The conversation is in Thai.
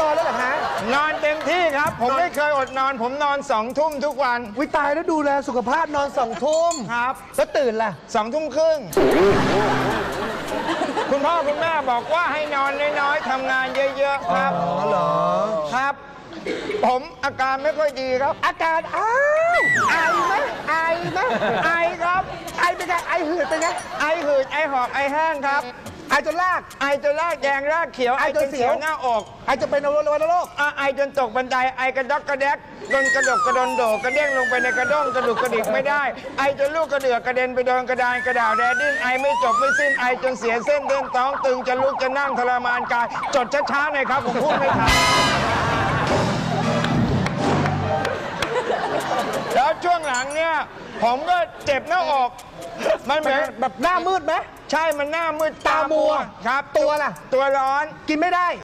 นอนแล้วเหรอฮะนอนเต็มที่ครับ ผมไม่เคยอดนอน ผมนอนสองทุ่มทุกวันวิตายแล้วดูแลสุขภาพนอนสองทุ่มครับแล้วตื่นล่ะสองทุ่มครึ่งคุณพ่อคุณแม่บอกว่าให้นอนน้อยๆทำงานเยอะๆครับอ๋อเหรอครับ ผมอาการไม่ค่อยดีครับ อาการอ้าวไอไหมไอไหมไอครับ ไอเป็นไงไอหืดเป็นไงไอหืดไอหอบไอแห้งครับ ไอจนลาก ไอจนรากแดงรากเขียวไอจนเสียวหน้าอกไอจะเป็นโรคโรค อะไอจนตกบันไดไอกระดอกกระแดกโดนกระดกกระดนโดดกระเด้งลงไปในกระด้งกระดุกกระดิกไม่ได้ ไอจนลูกกระเดือกกระเด็นไปโดนกระดานกระดาวแดดดิ้นไอไม่จบไม่สิ้นไอจนเสียเส้นเดินท้องตึงจะลุกจะนั่งทรมานกายจดช้าๆหน่อยครับผมพูดไม่ทัน แล้วช่วงหลังเนี่ย ผมก็เจ็บหน้าอก มันเหมือน แบบหน้ามืดไหม ใช่มันหน้ามืดตามัวครับ ตัวล่ะ ตัวร้อนกินไม่ได้